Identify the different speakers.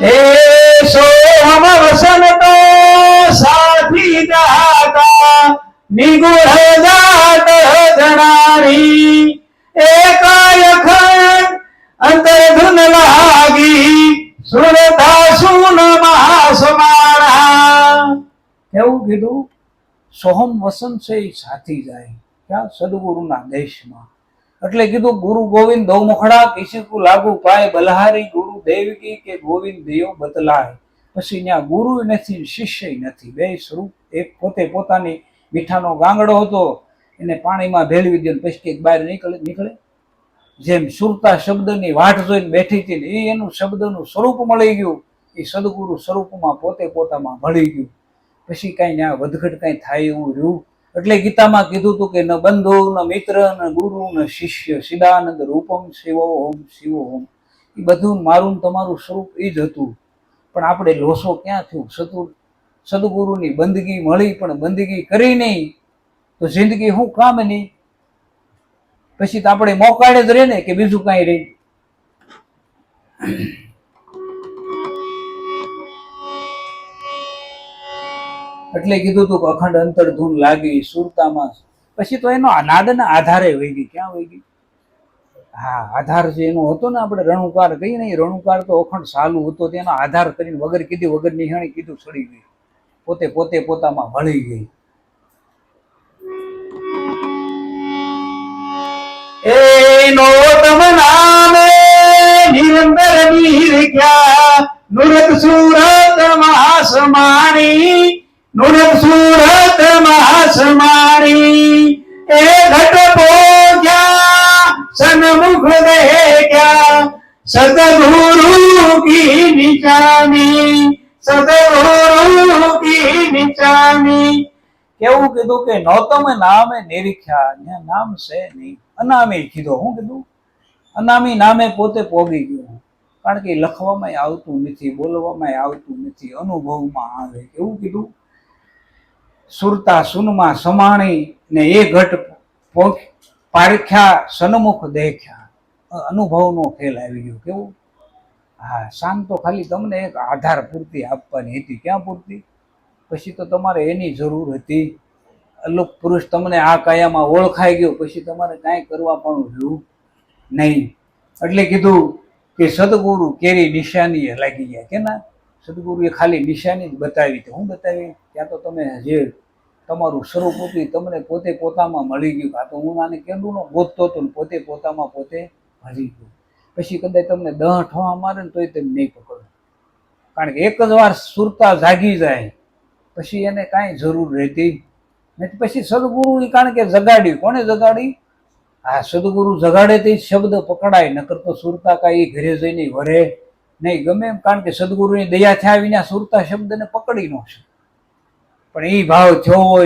Speaker 1: એ સોહમ વસન તો અંતર ધુન લાગી સુરતા એવું કીધું? સોહમ વસન છે એ સાથી જાય, ક્યાં સદગુરુના દેશમાં? એટલે કીધું, ગુરુ ગોવિંદ દો મુખડા કિસી લાગુ પાય બલહારી ગુરુ દેવકી કે ગોવિંદ દેવ બતલાય. પછી ત્યાં ગુરુ નથી શિષ્ય નથી. બે સ્વરૂપ એક પોતે પોતાની મીઠાનો ગાંગડો હતો. એને પાણીમાં ભેળવી દે પછી કંઈક બહાર નીકળે નીકળે. જેમ સુરતા શબ્દની વાટ જોઈને બેઠી હતી એ એનું શબ્દનું સ્વરૂપ મળી ગયું. એ સદગુરુ સ્વરૂપમાં પોતે પોતામાં મળી ગયું. પછી કાંઈ ત્યાં વધઘટ કાંઈ થાય એવું રહ્યું. એટલે ગીતામાં કીધું હતું કે, ન બંધુ, ન મિત્ર, ન ગુરુ, ન શિષ્ય સિદાનંદ રૂપમ શિવો ઓમ શિવો ઓમ એ બધું મારું તમારું સ્વરૂપ એ જ હતું. પણ આપણે લોસો ક્યાં થયું? સતુ સદગુરુની બંદગી મળી, પણ બંદગી કરી નહીં. તો જિંદગી શું કામ નહીં પછી તો આપણે મોકાડે જ રહે ને કે બીજું કાંઈ રહે? એટલે કીધું તું અખંડ અંતર ધૂન લાગી સુરતામાં. પછી તો એનો નાદના આધારે વહી ગઈ. ક્યાં વહી ગઈ? હા, આધાર જે એનો હતો ને આપણે રણુકાર કહીએ ને રણુકાર તો અખંડ સાલું હતો, તેનો આધાર કરીને વગર કીધી, વગર નિહાણી કીધું સડી ગઈ. પોતે પોતે પોતામાં વળી ગઈ. એ નોતમ નામે નિરંતર નિરખ્યા નુરત સુરત મહાસમાણી, નુરત સુરત કેવું કીધું કે નૌતમ નામે નિરીખ્યા નામ છે નહીં. અનામી કીધો, હું કીધું? અનામી નામે પોતે પોગી ગયો કારણ કે લખવામાં આવતું નથી, બોલવામાં આવતું નથી, અનુભવમાં આવે. એવું કીધું? સુરતા સુનમાં સમાણી ને એ ઘટ પારખ્યા સન્મુખ દેખ્યા. અનુભવનો ખેલ આવી ગયો. કેવું? હા, શામ તો ખાલી તમને એક આધાર પૂરતી આપવાની હતી. ક્યાં પૂરતી? પછી તો તમારે એની જરૂર હતી. અલોક પુરુષ તમને આ કાયામાં ઓળખાઈ ગયો. પછી તમારે કાંઈ કરવા પણ રહ્યું નહીં. એટલે કીધું કે સદગુરુ કેરી નિશાની લાગી ગયા. કે ના સદગુરુએ ખાલી નિશાની જ બતાવી હતી. હું બતાવી? ત્યાં તો તમે જે તમારું સ્વરૂપ હતું તમને પોતે પોતામાં મળી ગયું. કાં તો હું આને કેન્ડું નો ગોતતો હતો પોતે પોતામાં પોતે મળી ગયું પછી કદાચ તમને દહ ઠવા મારે ને તોય તમે નહીં પકડો. કારણ કે એક જ વાર સુરતા જાગી જાય. પછી એને કાંઈ જરૂર રહેતી નથી. પછી સદગુરુ એ કારણ કે જગાડ્યું. કોને જગાડી? આ સદગુરુ જગાડે તે શબ્દ પકડાય. નકર તો સુરતા કાંઈ ઈ ઘરે જઈને વરે નહીં. ગમે એમ કારણ કે સદગુરુની દયા થયા વિના સુરતા શબ્દને પકડી ન શકે. પણ એ ભાવ થયો હોય